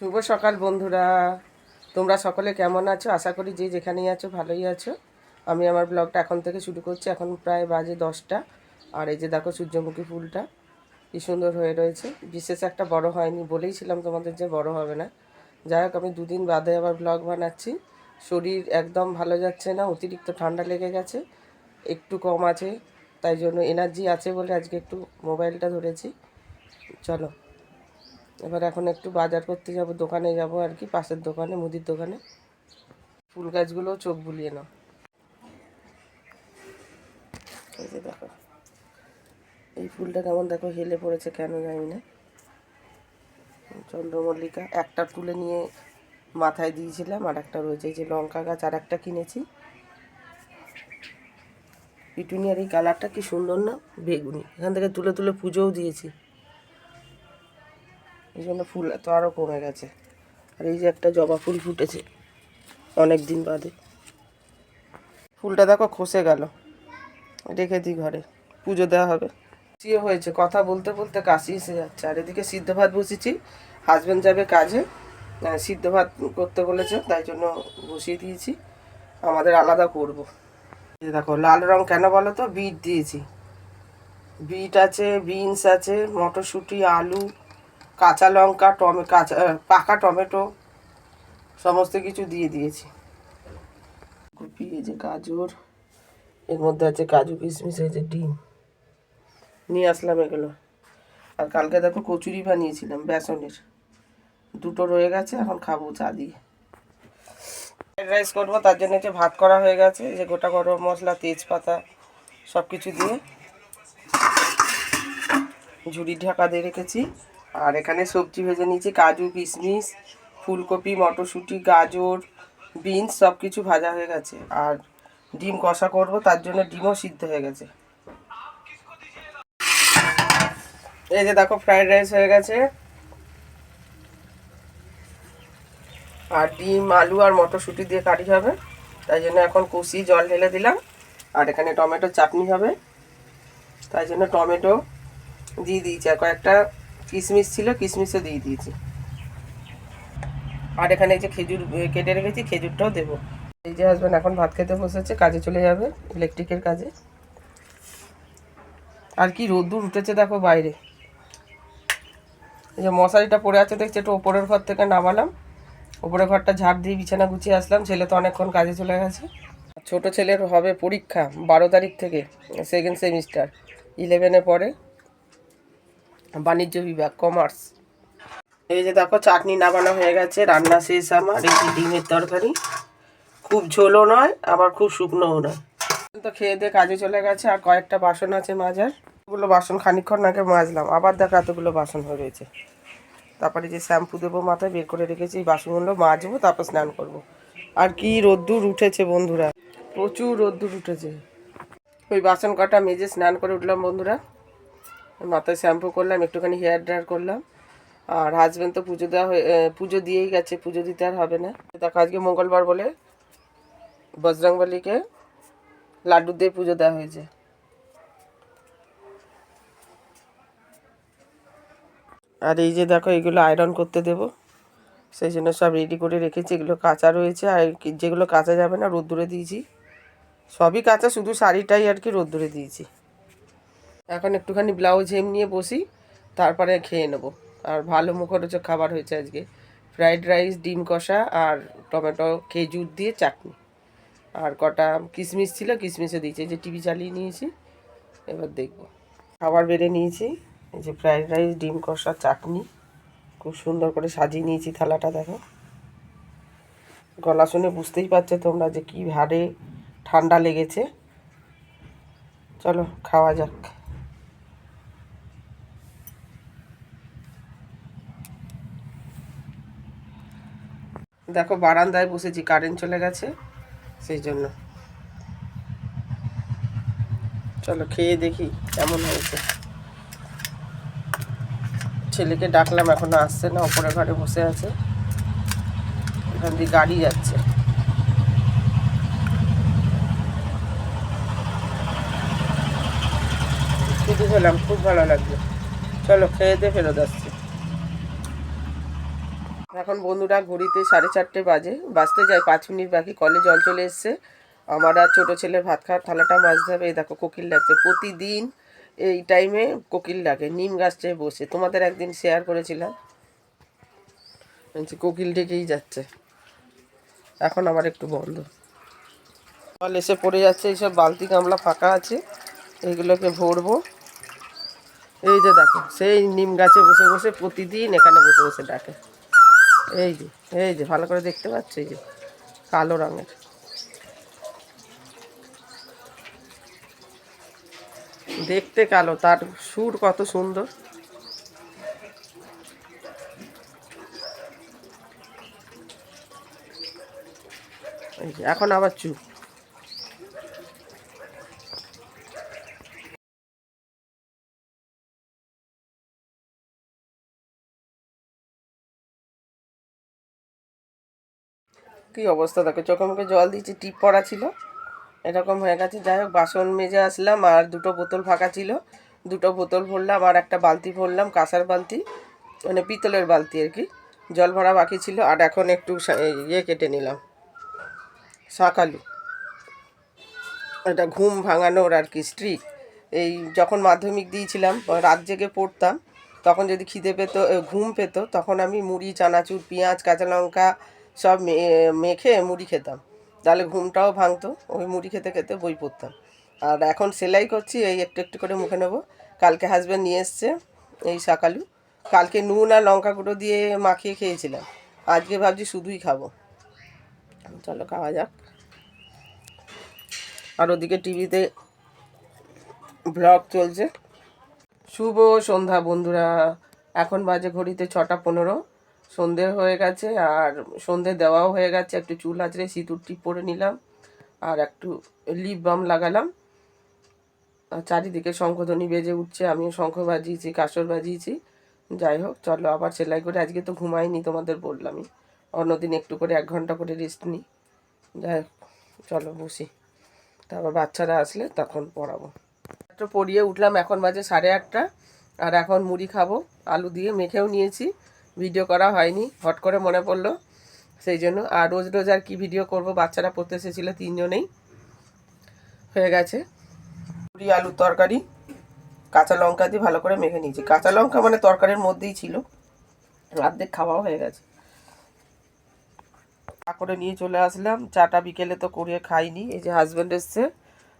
শুভ সকাল বন্ধুরা। তোমরা সকলে কেমন আছো? আশা করি যে যেখানেই আছো ভালোই আছো। আমি আমার ব্লগটা এখন থেকে শুরু করছি। এখন প্রায় বাজে দশটা। আর এই যে দেখো সূর্যমুখী ফুলটা, কি সুন্দর হয়ে রয়েছে। বিশেষ একটা বড় হয়নি বলেইছিলাম তোমাদের যে বড় হবে না। যাই হোক, আমি দুদিন বাদে আবার ব্লগ বানাচ্ছি। শরীর একদম ভালো যাচ্ছে না, অতিরিক্ত ঠান্ডা লেগে গেছে। একটু কম আছে, তাই জন্য এনার্জি আছে বলে আজকে একটু মোবাইলটা ধরেছি। চলো। এবার এখন একটু বাজার করতে যাব, দোকানে যাব আর কি, পাশের দোকানে, মুদির দোকানে। ফুল গাছগুলো চোখ বুলিয়ে নাও। এই যে দেখো, এই ফুলটা কেমন দেখো, হেলে পড়েছে কেন জানি না। চন্দ্রমল্লিকা একটা তুলে নিয়ে মাথায় দিয়েছিলাম, আর একটা রয়েছে যে লঙ্কা গাছ আর একটা কিনেছি। পিটুনিয়ার এই কালারটা কি সুন্দর না, বেগুনি। এখান থেকে তুলে তুলে পুজোও দিয়েছি। এই জন্য ফুল তো আরও কমে গেছে। আর এই যে একটা জবা ফুল ফুটেছে অনেক দিন বাদে। ফুলটা দেখো খসে গেল। রেখে দিই ঘরে। পুজো দেওয়া হবে। চিয়ে হয়েছে কথা বলতে বলতে কাশি এসে যাচ্ছে। আর এদিকে সিদ্ধ ভাত বসেছি। হাজব্যান্ড যাবে কাজে। আহ, সিদ্ধ ভাত করতে বলেছে তাই জন্য বসিয়ে দিয়েছি। আমাদের আলাদা করব। দেখো লাল রং কেন বলো তো? বিট দিয়েছি। বিট আছে বিনস আছে মটরশুঁটি আলু কাঁচা লঙ্কা, টমে কাঁচা পাকা টমেটো, সমস্ত কিছু দিয়ে দিয়েছি। কপি এই যে গাজর, এর মধ্যে আছে কাজু কিশমিশ, এই যে ডিম। নিয়ে আসলাম এগুলো। আর কালকে দেখো কচুরি বানিয়েছিলাম, বেসনের। দুটো রয়ে গেছে, এখন খাব চা দিয়ে। ফ্রাইড রাইস করব, তার জন্য যে ভাত করা হয়ে গেছে যে গোটা গরম মশলা, তেজপাতা সব কিছু দিয়ে ঝুড়ি ঢাকা দিয়ে রেখেছি। আর এখানে সবজি ভেজে নিয়েছি, কাজু, কিশমিশ, ফুলকপি, মটরশুঁটি, গাজর, বিনস সব কিছু ভাজা হয়ে গেছে। আর ডিম কষা করব, তার জন্য ডিমও সিদ্ধ হয়ে গেছে। এই যে দেখো, ফ্রাইড রাইস হয়ে গেছে। আর ডিম, আলু আর মটরশুঁটি দিয়ে কারি হবে। তাই জন্য এখন কষি, জল ঢেলে দিলাম। আর এখানে টমেটো চাটনি হবে। তাই জন্য টমেটো দিয়ে দিয়েছি। আর কয়েকটা কিশমিশ ছিল কিশমিশও দিয়ে দিয়েছি। আর এখানে যে খেজুর কেটে রেখেছি, খেজুরটাও দেবো। এই যে হাজব্যান্ড এখন ভাত খেতে বসেছে, কাজে চলে যাবে ইলেকট্রিকের কাজে। আর কি রোদ্দুর উঠেছে দেখো বাইরে। এই যে মশারিটা পড়ে আছে, দেখছি একটু ওপরের ঘর থেকে নামালাম। ওপরের ঘরটা ঝাড় দিয়ে বিছানা গুছিয়ে আসলাম, ছেলে তো অনেকক্ষণ কাজে চলে গেছে। ছোট ছেলের হবে পরীক্ষা বারো তারিখ থেকে সেকেন্ড সেমিস্টার ইলেভেনে পড়ে। বাণিজ্য বিভাগ কমার্স এই যে দেখো, চাটনি নামানো হয়ে গেছে, রান্না শেষ আমার, এই ডিমের তরকারি। খুব ঝোলও নয়, আবার খুব শুকনোও নয়। তো খেয়ে দিয়ে কাজে চলে গেছে, আর কয়েকটা বাসন আছে মাজার। ওগুলো বাসন খানিকক্ষণ আগে মাজলাম, আবার দেখো এতগুলো বাসন হয়ে রয়েছে। তারপরে যে শ্যাম্পু দেবো মাথায়, বের করে রেখেছি, এই বাসনগুলো মাজবো, তারপর স্নান করব। আর কি রোদ্দুর উঠেছে বন্ধুরা, প্রচুর রোদ্দুর উঠেছে। ওই বাসন কটা মেজে স্নান করে উঠলাম বন্ধুরা। মাথায় শ্যাম্পু করলাম, একটুখানি হেয়ার ড্রায়ার করলাম। আর হাজব্যান্ড তো পুজো দেওয়া হয়ে পুজো দিয়েই গেছে, পুজো দিতে আর হবে না। দেখো, আজকে মঙ্গলবার বলে বজরংবলীকে লাড্ডু দিয়ে পুজো দেওয়া হয়েছে। আর এই যে দেখো, এগুলো আয়রন করতে দেবো। সেই জন্য সব রেডি করে রেখেছি, এগুলো কাঁচা রয়েছে। আর যেগুলো কাঁচা যাবে না, রোদ্দুরে দিয়েছি। সবই কাঁচা, শুধু শাড়িটাই আর কি রোদ্দুরে দিয়েছি। এখন একটুখানি ব্লাউজ হেম নিয়ে বসি, তারপরে খেয়ে নেব। আর ভালো মুখরোচক খাবার হয়েছে আজকে। ফ্রাইড রাইস, ডিম কষা আর টমেটো, খেজুর দিয়ে চাটনি। আর কটা কিশমিশ ছিল কিশমিশও দিয়েছি। যে টিভি চালিয়ে নিয়েছি, এবার দেখব। খাবার বেড়ে নিয়েছি, এই যে ফ্রাইড রাইস, ডিম কষা, চাটনি। খুব সুন্দর করে সাজিয়ে নিয়েছি থালাটা, দেখো। গলা শুনে বুঝতেই পারছ তোমরা যে কী হারে ঠান্ডা লেগেছে। চলো, খাওয়া যাক। দেখো, বারান্দায় বসেছি কারেন্ট চলে গেছে, সেই জন্য। চলো, খেয়ে দেখি কেমন হয়েছে। ছেলেকে ডাকলাম, এখনও আসছে না ওপরে ঘরে বসে আছে। এখান দিয়ে গাড়ি যাচ্ছে। খুব ভালো লাগল। চলো, খেয়ে দিয়ে ফেরত আসছি। এখন বন্ধুরা ঘড়িতে সাড়ে চারটে বাজে বাঁচতে যায় পাঁচ মিনিট বাকি, কলে জল চলে এসছে। আমার আর ছোটো ছেলের ভাত খাওয়ার থালাটা মাজতে হবে, এই দেখো কোকিল লাগছে প্রতিদিন এই টাইমে কোকিল লাগে নিম গাছটায় বসে। তোমাদের একদিন শেয়ার করেছিলাম। কোকিল ডেকেই যাচ্ছে। এখন আবার একটু বন্ধ। জল এসে পড়ে যাচ্ছে, এইসব বালতি গামলা ফাঁকা আছে, এইগুলোকে ভরবো। এই যে দেখো, সেই নিম গাছে বসে বসে প্রতিদিন এখানে বসে বসে ডাকে। এই যে এই যে, ভালো করে দেখতে পাচ্ছ? এই যে, কালো রঙের। দেখতে কালো, তার সুর কত সুন্দর। এখন আবার চুপ। কি অবস্থা? দেখো, চোখে মুখে জল দিয়েছি, টিপ পড়া ছিল। এরকম হয়ে গেছে। যাই হোক, বাসন মেজে আসলাম আর দুটো বোতল ফাঁকা ছিল। দুটো বোতল ভরলাম আর একটা বালতি ভরলাম, কাঁসার বালতি মানে পিতলের বালতি আর কি। জল ভরা বাকি ছিল আর এখন একটু ইয়ে কেটে নিলাম শাঁকালু এটা ঘুম ভাঙানোর আর কি স্ট্রিক এই যখন মাধ্যমিক দিয়েছিলাম, রাত জেগে পড়তাম, তখন যদি খিদে পেত ঘুম পেত, তখন আমি মুড়ি, চানাচুর, পেঁয়াজ, কাঁচা লঙ্কা সব মেখে মুড়ি খেতাম। তাহলে ঘুমটাও ভাঙতো, ওই মুড়ি খেতে খেতে বই পড়তাম। আর এখন সেলাই করছি, এই একটু একটু করে মুখে নেব। কালকে হাজব্যান্ড নিয়ে এসছে, এই সকালু কালকে নুন আর লঙ্কা গুঁড়ো দিয়ে মাখিয়ে খেয়েছিলাম। আজকে ভাবছি শুধুই খাব। চলো খাওয়া যাক। আর ওদিকে টিভিতে ব্লগ চলছে। শুভ সন্ধ্যা বন্ধুরা। এখন বাজে ঘড়িতে ছটা পনেরো। সন্ধে হয়ে গেছে আর সন্ধে দেওয়াও হয়ে গেছে। একটু চুল আঁচড়ে সিঁদুর টিপ পরে নিলাম আর একটু লিপ বাম লাগালাম। আর চারিদিকে শঙ্খধ্বনি বেজে উঠছে, আমিও শঙ্খ বাজিয়েছি, কাসর বাজিয়েছি। যাই হোক, চলো আবার সেলাই করে, আজকে তো ঘুমাইনি তোমাদের বললামই। অন্যদিন একটু করে এক ঘণ্টা করে রেস্ট নিই যাই হোক, চলো বসি। তারপর বাচ্চারা আসলে তখন পড়াবো। একটু পড়িয়ে উঠলাম, এখন বাজে সাড়ে আটটা। আর এখন মুড়ি খাব, আলু দিয়ে মেখেও নিয়েছি। ভিডিও করা হয়নি, হট করে মনে পড়ল। সেই জন্য আর রোজ রোজ আর কি ভিডিও করব, বাচ্চারা পড়তে এসেছিল তিনজনেই। হয়ে গেছে। মুড়ি আলুর তরকারি, কাঁচা লঙ্কা দিয়ে ভালো করে মেখে নিয়েছি। কাঁচা লঙ্কা মানে তরকারির মধ্যেই ছিল। অর্ধেক খাওয়াও হয়ে গেছে। চা করে নিয়ে চলে আসলাম। চাটা বিকেলে তো করিয়ে খাইনি। এই যে হাজব্যান্ড এসছে।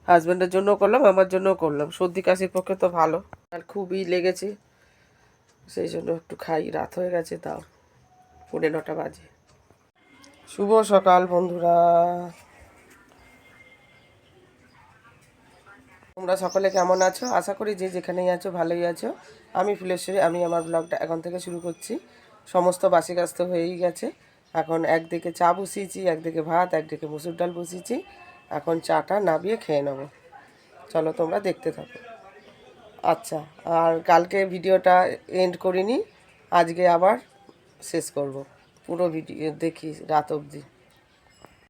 হাজব্যান্ডের জন্য করলাম, আমার জন্যও করলাম। সর্দি কাশির পক্ষে তো ভালো। আর খুবই লেগেছে। সেই জন্য একটু খাই, রাত হয়ে গেছে তাও পৌনে নটা বাজে। শুভ সকাল বন্ধুরা। তোমরা সকলে কেমন আছো? আশা করি যে যেখানেই আছো ভালোই আছো। আমি ফুলেশ্বরী আমি আমার ব্লগটা এখন থেকে শুরু করছি। সমস্ত বাসি তো হয়েই গেছে। এখন একদিকে চা বসিয়েছি, একদিকে ভাত, একদিকে মুসুর ডাল বসিয়েছি। এখন চাটা নাবিয়ে খেয়ে নেব। চলো তোমরা দেখতে থাকো। আচ্ছা আর কালকে ভিডিওটা এন্ড করিনি, আজকে আবার শেষ করব। পুরো ভিডিও দেখি রাত অবধি।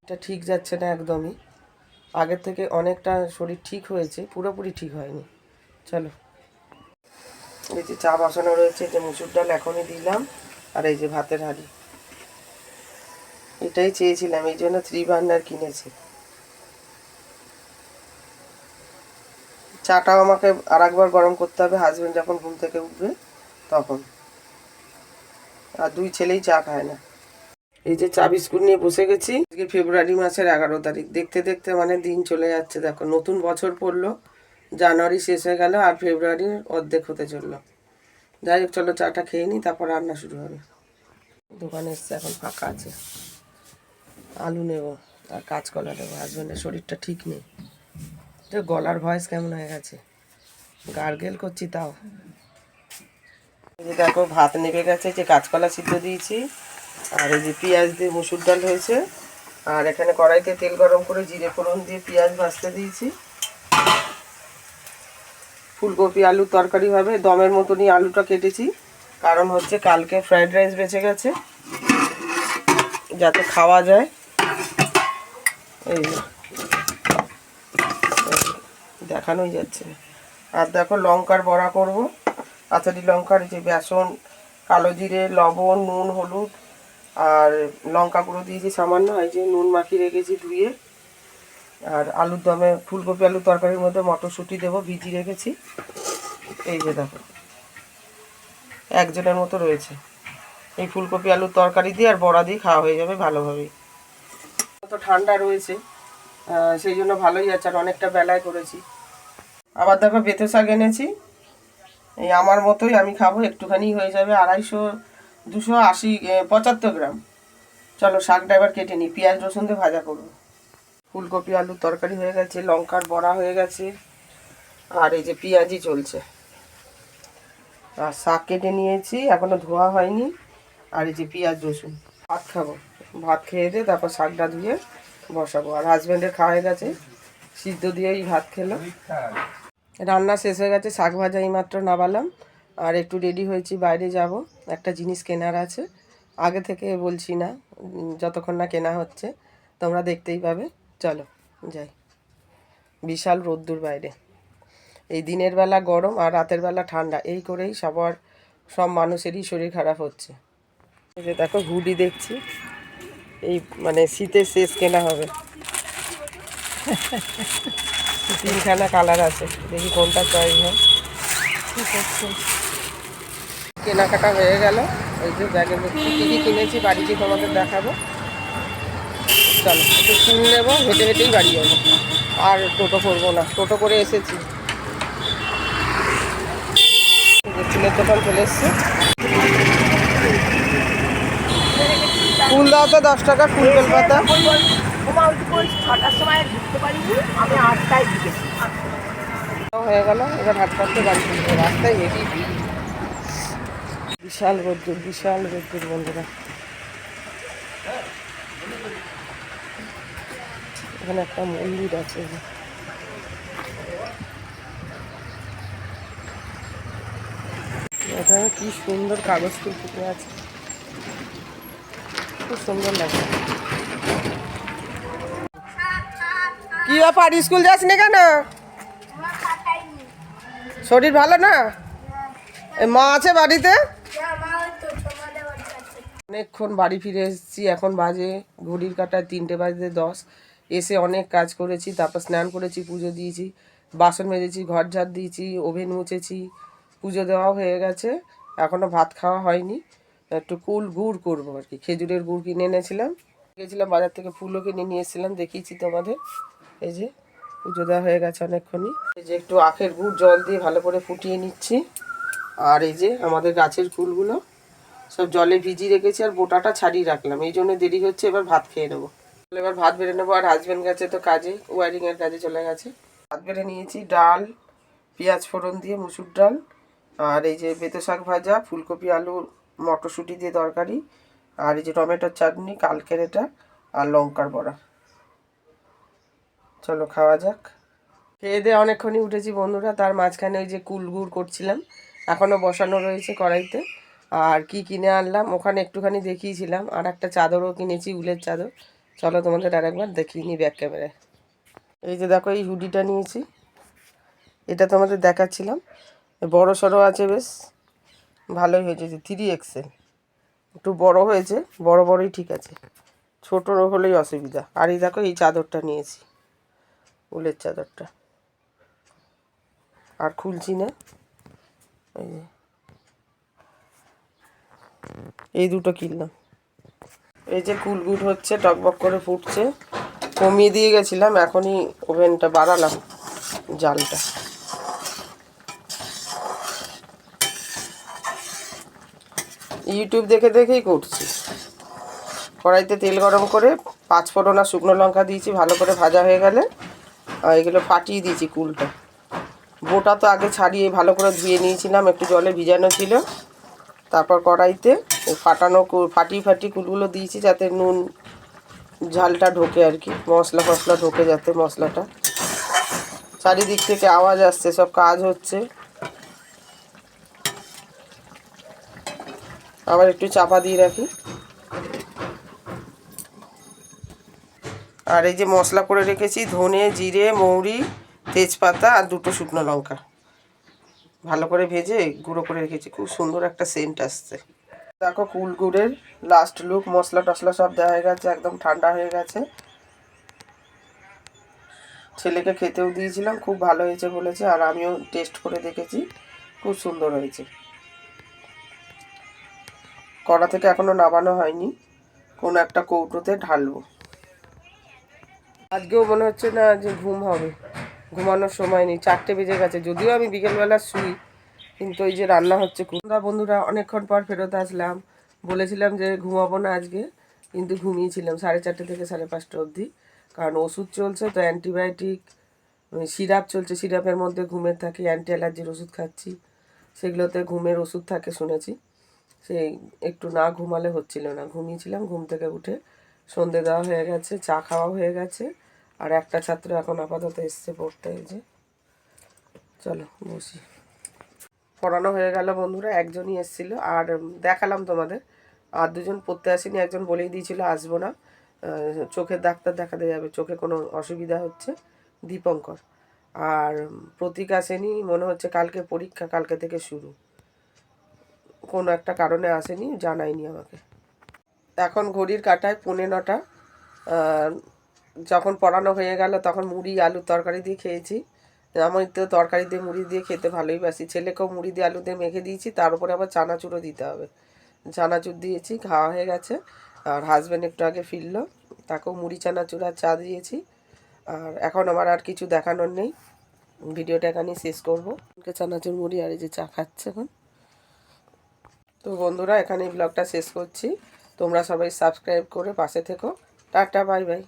এটা ঠিক যাচ্ছে না একদমই। আগের থেকে অনেকটা শরীর ঠিক হয়েছে, পুরোপুরি ঠিক হয়নি। চলো। এই যে চা বসানো রয়েছে যে মুসুর ডাল এখনই দিলাম, আর এই যে ভাতের হাঁড়ি। এটাই চেয়েছিলাম, এই জন্য থ্রি বার্নার কিনেছি। চাটাও আমাকে আর একবার গরম করতে হবে হাজবেন্ড যখন ঘুম থেকে উঠবে তখন। আর দুই ছেলেই চা খায় না। এই যে চা বিস্কুট নিয়ে বসে গেছি, আজকে ফেব্রুয়ারি মাসের এগারো তারিখ। দেখতে দেখতে মানে দিন চলে যাচ্ছে, দেখো নতুন বছর পড়ল, জানুয়ারি শেষ হয়ে গেল আর ফেব্রুয়ারির অর্ধেক হতে চলল। যাই হোক, চলো চাটা খেয়ে নিই, তারপর রান্না শুরু হবে। দোকানে এসছে, এখন ফাঁকা আছে। আলু নেব আর কাঁচকলা নেব হাজব্যান্ডের শরীরটা ঠিক নেই। যে গলার ভয়েস কেমন হয়ে গেছে? গার্গেল করছি তাও। দেখো, ভাত নেবে গেছে যে কাঁচকলা সিদ্ধ দিয়েছি, আর এই যে পেঁয়াজ দিয়ে মুসুর ডাল হয়েছে, আর এখানে কড়াইতে তেল গরম করে জিরে ফোড়ন দিয়ে পেঁয়াজ ভাজতে দিয়েছি। ফুলকপি, আলু তরকারি হবে, দমের মতনই আলুটা কেটেছি, কারণ হচ্ছে কালকে ফ্রাইড রাইস বেঁচে গেছে, যাতে খাওয়া যায়। এই। দেখানোই যাচ্ছে। না। আর দেখো লঙ্কার বড়া করব। আচারি লঙ্কার যে বেসন, কালো জিরে, লবণ, নুন, হলুদ, আর লঙ্কা গুঁড়ো দিয়েছি সামান্য, এই যে নুন মাখিয়ে রেখেছি ধুয়ে। আর আলুর দমে, ফুলকপি আলুর তরকারির মধ্যে মটরশুঁটি দেবো ভিজি রেখেছি। এই যে দেখো, একজনের মতো রয়েছে। এই ফুলকপি আলুর তরকারি দিয়ে আর বড়া দিয়ে খাওয়া হয়ে যাবে ভালোভাবেই। তো ঠান্ডা রয়েছে সেই জন্য ভালোই আছে, আর অনেকটা বেলায় করেছি। আবার দেখো বেতে শাক এনেছি। এই আমার মতোই আমি খাব, একটুখানি হয়ে যাবে আড়াইশো, দুশো আশি পঁচাত্তর গ্রাম। চলো শাকটা এবার কেটে নিই, পেঁয়াজ, রসুন দিয়ে ভাজা করব। ফুলকপি, আলুর তরকারি হয়ে গেছে, লঙ্কার বড়া হয়ে গেছে, আর এই যে পেঁয়াজি চলছে। আর শাক কেটে নিয়েছি, এখনও ধোয়া হয়নি, আর এই যে পেঁয়াজ, রসুন। ভাত খাব, ভাত খেয়ে দিয়ে তারপর শাকটা ধুয়ে বসাবো। আর হাজব্যান্ডের খাওয়া হয়ে গেছে, সিদ্ধ দিয়েই ভাত খেলো। রান্না শেষ হয়ে গেছে, শাক ভাজা এইমাত্র নাবালাম আর একটু রেডি হয়েছি, বাইরে যাব। একটা জিনিস কেনার আছে। আগে থেকে বলছি না যতক্ষণ না কেনা হচ্ছে, তোমরা দেখতেই পাবে। চলো, যাই। বিশাল রোদ্দুর বাইরে। এই দিনের বেলা গরম আর রাতের বেলা ঠান্ডা, এই করেই সবার, সব মানুষেরই শরীর খারাপ হচ্ছে। দেখো, হুডি দেখছি। এই মানে শীতের শেষ কেনা হবে। তিনখানা কালার আছে। দেখি কোনটা চয়েস হয়। ঠিক আছে। কেনাকাটা হয়ে গেল। ওই যে মধ্যে কী কী কিনেছি বাড়িতে তোমাদের দেখাবো। চলো একটু ফুল নেব হেঁটে হেঁটেই বাড়ি যাব। আর টোটো করব না টোটো করে এসেছি। ফুলের দোকান চলে এসছে। ফুল দাও তো দশ টাকা ফুল বেলপাতা। ছটার সময় ঢুকতে পারিনি আমি আটটায় ঢুকেছি হয়ে গেল এবার হাত পাততে বাড়ি ফিরবো রাস্তায় ভিড় বিশাল রোদ্দুর বিশাল রোদ্দুর বন্ধুরা। এখানে একটা মন্দির আছে। এখানে কি সুন্দর কাগজ ফুল ফুটে আছে। খুব সুন্দর লাগে কি ব্যাপার স্কুল যাস না কেন? শরীর ভালো না? মা আছে বাড়িতে? অনেকক্ষণ বাড়ি ফিরে এসেছি, এখন বাজে, ঘড়ির কাটায় তিনটে বাজে দশ। এসে অনেক কাজ করেছি, তারপর স্নান করেছি, পুজো দিয়েছি, বাসন মেজেছি, ঘর ঝাড় দিয়েছি, ওভেন মুছেছি, পুজো দেওয়া হয়ে গেছে। এখনও ভাত খাওয়া হয়নি, একটু কুল গুড় করব আর কি। খেজুরের গুড় কিনে এনেছিলাম। গেছিলাম বাজার থেকে ফুলও কিনে নিয়ে এসেছিলাম, দেখিয়েছি তোমাদের। এই যে পুজো দেওয়া হয়ে গেছে অনেকক্ষণই। এই যে একটু আখের গুড় জল দিয়ে ভালো করে ফুটিয়ে নিচ্ছি। আর এই যে আমাদের গাছের ফুলগুলো সব জলে ভিজিয়ে রেখেছি আর বোটাটা ছাড়িয়ে রাখলাম। এই জন্য দেরি হচ্ছে, এবার ভাত খেয়ে নেব। এবার ভাত বেড়ে নেব আর হাজব্যান্ড গেছে তো কাজে ওয়ারিং এর কাজে চলে গেছে। ভাত বেড়ে নিয়েছি, ডাল, পেঁয়াজ ফোড়ন দিয়ে মুসুর ডাল, আর এই যে বেতো শাক ভাজা, ফুলকপি, আলু, মটরশুঁটি দিয়ে তরকারি, আর এই যে টমেটোর চাটনি, কালকের এটা, আর লঙ্কার বড়া। চলো খাওয়া যাক। খেয়ে দিয়ে অনেকক্ষণই উঠেছি বন্ধুরা, তার মাঝখানে ওই যে কুল গুড় করছিলাম এখনও বসানো রয়েছে কড়াইতে। আর কি কিনে আনলাম, ওখানে একটুখানি দেখিয়েছিলাম, আর একটা চাদরও কিনেছি, উলের চাদর। চলো তোমাদের আরেকবার দেখিয়ে নিই ব্যাক ক্যামেরায়। এই যে দেখো, এই হুডিটা নিয়েছি। এটা তোমাদের দেখাচ্ছিলাম। বড় সড়ো আছে বেশ, ভালোই হয়েছে থ্রি এক্সেল একটু বড় হয়েছে, বড় বড়ই ঠিক আছে। ছোটো হলেই অসুবিধা। আর এই দেখো, এই চাদরটা নিয়েছি। উলের চাদরটা। আর খুলছি না। এই যে। এই দুটো কিনলাম। এই যে কুলগুট হচ্ছে, টকবক করে ফুটছে। কমিয়ে দিয়ে গেছিলাম, এখনই ওভেনটা বাড়ালাম জালটা। ইউটিউব দেখে দেখেই করছি। কড়াইতে তেল গরম করে পাঁচ আর শুকনো লঙ্কা দিয়েছি, ভালো করে ভাজা হয়ে গেলে। এগুলো ফাটিয়ে দিয়েছি কুলটা। বোটা তো আগে ছাড়িয়ে ভালো করে ধুয়ে নিয়েছিলাম, একটু জলে ভিজানো ছিল। তারপর কড়াইতে ফাটানো ফাটিয়ে ফাটিয়ে কুলগুলো দিয়েছি যাতে নুন ঝালটা ঢোকে আর কি, মশলা ফসলা ঢোকে যাতে মশলাটা। চারিদিক থেকে আওয়াজ আসছে, সব কাজ হচ্ছে। আবার একটু চাপা দিয়ে রাখি। আর এই যে মশলা করে রেখেছি, ধনে, জিরে, মৌরি, তেজপাতা আর দুটো শুকনো লঙ্কা। ভালো করে ভেজে গুঁড়ো করে রেখেছি, খুব সুন্দর একটা সেন্ট আসছে। দেখো কুলগুড়ের লাস্ট লুক মশলা টশলা সব দেওয়া হয়ে গেছে, একদম ঠান্ডা হয়ে গেছে। ছেলেকে খেতেও দিয়েছিলাম, খুব ভালো হয়েছে বলেছে, আর আমিও টেস্ট করে দেখেছি, খুব সুন্দর হয়েছে। কড়া থেকে এখনও নামানো হয়নি, কোনো একটা কৌটোতে ঢালবো। আজকেও মনে হচ্ছে না যে ঘুম হবে। ঘুমানোর সময় নেই, চারটে বেজে গেছে। যদিও আমি বিকেলবেলা শুই, কিন্তু ওই যে রান্না হচ্ছে বন্ধুরা বন্ধুরা, অনেকক্ষণ পর ফেরত আসলাম। বলেছিলাম যে ঘুমাবো না আজকে, কিন্তু ঘুমিয়েছিলাম সাড়ে চারটে থেকে সাড়ে পাঁচটা অবধি। কারণ ওষুধ চলছে, তো অ্যান্টিবায়োটিক সিরাপ চলছে। সিরাপের মধ্যে ঘুমের থাকে অ্যান্টি অ্যালার্জির ওষুধ খাচ্ছি। সেগুলোতে ঘুমের ওষুধ থাকে শুনেছি। সেই একটু না ঘুমালে হচ্ছিল না। ঘুমিয়েছিলাম, ঘুম থেকে উঠে সন্ধে দেওয়া হয়ে গেছে, চা খাওয়া হয়ে গেছে, আর একটা ছাত্র এখন আপাতত এসছে পড়তে যে। চলো, বসি। পড়ানো হয়ে গেল বন্ধুরা, একজনই এসেছিল, আর দেখালাম তোমাদের। আর দুজন পড়তে আসেনি, একজন বলেই দিয়েছিল, আসব না। চোখের ডাক্তার দেখাতে যাবে, চোখে কোনো অসুবিধা হচ্ছে, দীপঙ্কর। আর প্রতীক আসেনি, মনে হচ্ছে কালকে পরীক্ষা, কালকে থেকে শুরু। কোনো একটা কারণে আসেনি, জানায়নি আমাকে। এখন ঘড়ির কাটায় পৌনে নটা। যখন পড়ানো হয়ে গেল তখন মুড়ি আলুর তরকারি দিয়ে খেয়েছি। আমি তো তরকারি দিয়ে মুড়ি দিয়ে খেতে ভালোই বাসি। ছেলেকেও মুড়ি দিয়ে আলু দিয়ে মেখে দিয়েছি, তার উপরে আবার চানাচুরও দিতে হবে। চানাচুর দিয়েছি, খাওয়া হয়ে গেছে। আর হাজব্যান্ড একটু আগে ফিরলো, তাকেও মুড়ি, চানাচুর আর চা দিয়েছি। আর এখন আমার আর কিছু দেখানোর নেই। ভিডিওটা এখানেই শেষ করব। চানাচুর, মুড়ি আর এই যে চা খাচ্ছে এখন। তো বন্ধুরা এখানে ব্লগটা শেষ করছি। তোমরা সবাই সাবস্ক্রাইব করে পাশে থেকো। Tata bye bye.